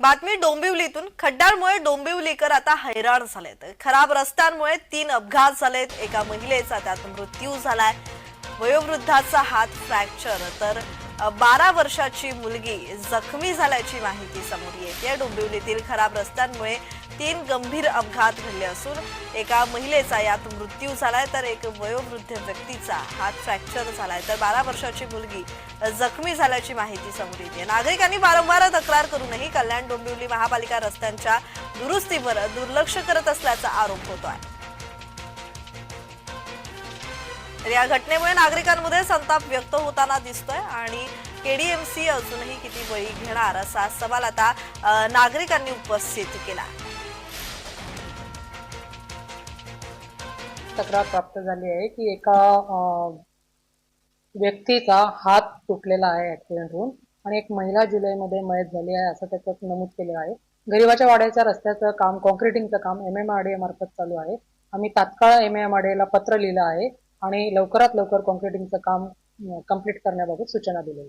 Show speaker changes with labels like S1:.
S1: बातमी डोंबिवलीतून. खड्ड्यांमुळे डोंबिवलीकर आता हैराण झालेत. खराब रस्त्यांमुळे तीन अपघात झालेत. एका महिलेचा त्यात मृत्यू झालाय. वयोवृद्धाचा हात फ्रॅक्चर. तर बारा वर्षाची मुलगी जखमी झाल्याची माहिती समोर येते डोंबिवलीतील खराब रस्त्यांमुळे तीन गंभीर अपघात घडले असून एका महिलेचा यात मृत्यू झालाय तर एक वयोवृद्ध व्यक्तीचा हात फ्रॅक्चर झालाय. तर बारा वर्षाची मुलगी जखमी झाल्याची माहिती समोर येते. नागरिकांनी वारंवार तक्रार करूनही कल्याण डोंबिवली महापालिका रस्त्यांच्या दुरुस्तीवर दुर्लक्ष करत असल्याचा आरोप होतो आहे तर या घटनेमुळे नागरिकांमध्ये संताप व्यक्त होताना दिसतोय आणि केडीएमसी अजूनही किती बळी घेणार असा सवाल आता नागरिकांनी उपस्थित केला
S2: तक्रार प्राप्त झाली आहे की एका व्यक्तीचा हात तुटलेला आहे ऍक्सिडेंट होऊन आणि एक महिला जुलैमध्ये मयत झाली आहे असं त्याच्यात नमूद केलं आहे. गरिबाच्या वाड्याच्या रस्त्याचं काम कॉन्क्रिटिंगचं काम एम एम आर डी मार्फत चालू आहे. आम्ही तात्काळ एम एम आर डी ला पत्र लिहिलं आहे आणि लवकरात लवकर कॉन्क्रिटिंगचं काम कंप्लीट करण्याबाबत सूचना दिलेली